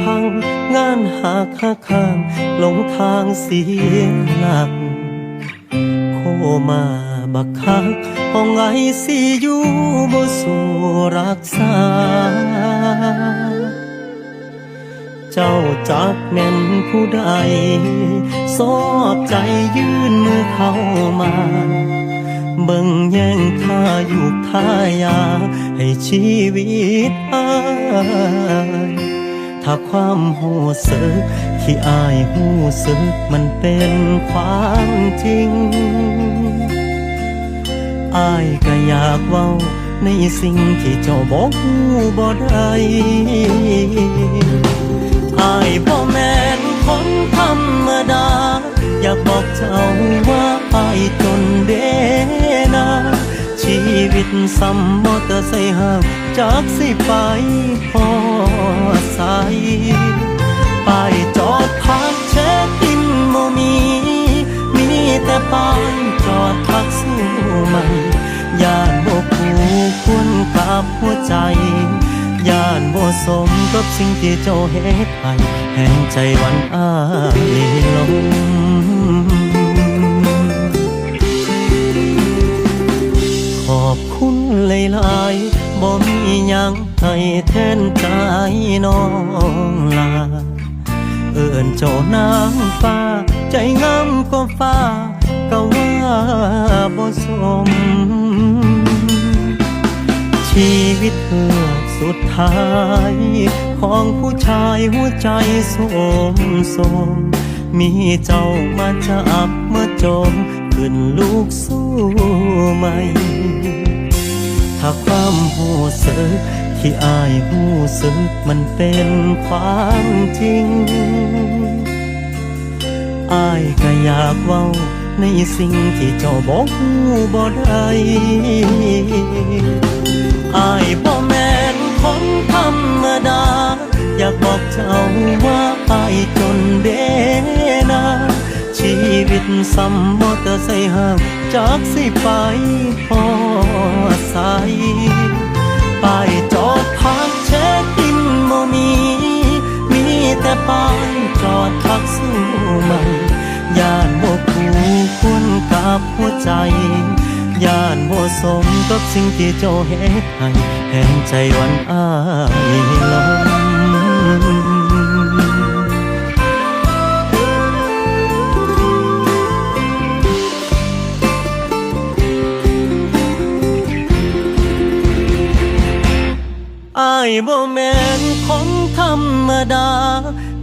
พัง งานหักหักข้ามหลงทางเสียหลักโคมาบักคักห้องไอซีอยู่บ่สู่รักษา เจ้าจักแม่นผู้ใดสอบใจยื่นมือเข้ามาเบิ่งแย่งท่าอยู่ท่ายา ให้ชีวิตอาย้าความหูสึกที่อายหูสึกมันเป็นความจริง อายก็อยากเว้าในสิ่งที่เจ้าบอกหูบ่ได้อายบ่แม่นคนธรรมดา อยากบอกเจ้าว่าอายจนเดนา ชีวิตซ้ำมอเตอร์ไซค์ห่างจากสิไปพอใสป้ายจอดพักเช็คอินโมมี มีแต่ป้ายจอดพักสู้ใหม่ย่านบกคูควรกับหัวใจย่านบ่สมกับสิ่งที่เจ้าเฮ็ดให้แห่งใจวันอ้ายลง คุณหลายบ่มียังให้แทนใจน้องลา เอิ้นเจ้านางฟ้า ใจงามก็ฟ้า ก็ว่าบ่สม ชีวิตเพื่อสุดท้าย ของผู้ชายหัวใจสมสม มีเจ้ามาจับเมาจมขึ้นลูกสู้ใหม่ ถ้าความหูสึกที่อายหูสึกมันเป็นความจริง อายก็อยากเว้าในสิ่งที่เจ้าบอกหูบ่ได้อายบ่แม่นคนธรรมดา อยากบอกเจ้าว่าอายจนเดนาชีวิต ซ้ำมอเตอร์ไซค์ห่างจากสิไปพอใสป้ายจอดพักเช็คอินโมมี มีแต่ป้ายจอดพักสู้ใหม่ย่านบ่คูควรกับหัวใจย่านบ่สมกับสิ่งที่เจ้าเฮ็ดให้แห่งใจวันอ้ายลง อยบ่แม่นคนธรรมดา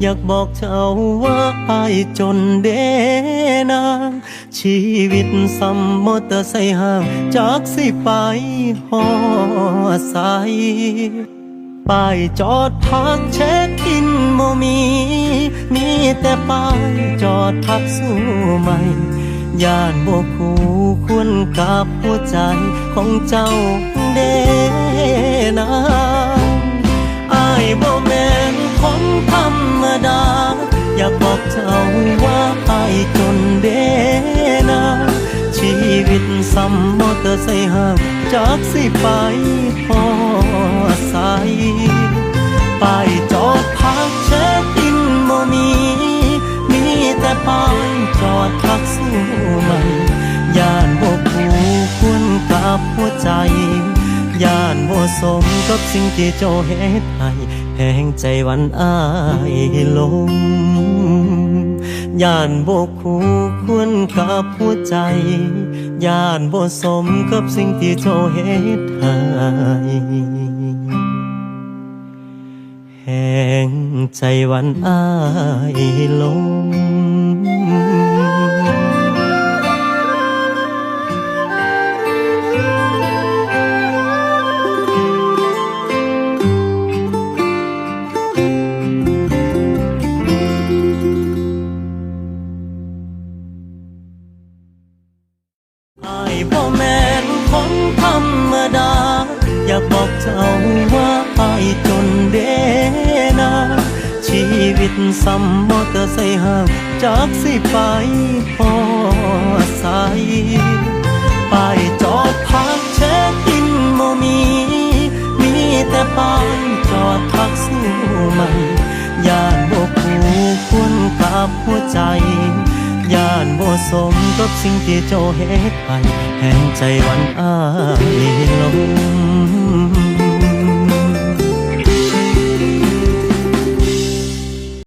อยากบอกเจ้าว่าอายจนเดนาชีวิตซ้ำมอเตอร์ไซค์ห่างจากสิไปหอใสป้ายจอดพักเช็คอินโมมี มีแต่ป้ายจอดพักสู้ใหม่ย่านบ่คูควรกับหัวใจของเจ้าเดนา บ่แม่นคนธรรมดา อยากบอกเจ้าว่าอายจนเดนาชีวิตซ้ำมอเตอร์ไซค์ห่างจากสิไปพอใสป้ายจอดพักเช็คอินโมมีมีแต่ป้ายจอดพักสู้ใหม่ย่านบ่คูควรกับหัวใจย่านบ่สมกับสิ่งที่เจ้าเฮ็ดให้ แห่งใจวันอ้ายลงย่านบกคู่ควรกับหัวใจย่านบ่สมกับสิ่งที่เจ้าเฮ็ดให้แห่งใจวันอ้ายลงากบอกเจ้าว่าไปจนเดนาชีวิตซ้ำมอเตอร์ไซห่างจากสิไปพอใสป้าจอดพักเช็คอินโมมี มีแต่ปายจอดพักสู้มันย่านบกผูกควรกับหัวใจย่านบ่สมกับสิ่งที่เจ้าเฮ็ดไปแห่งใจวันอ้ายลง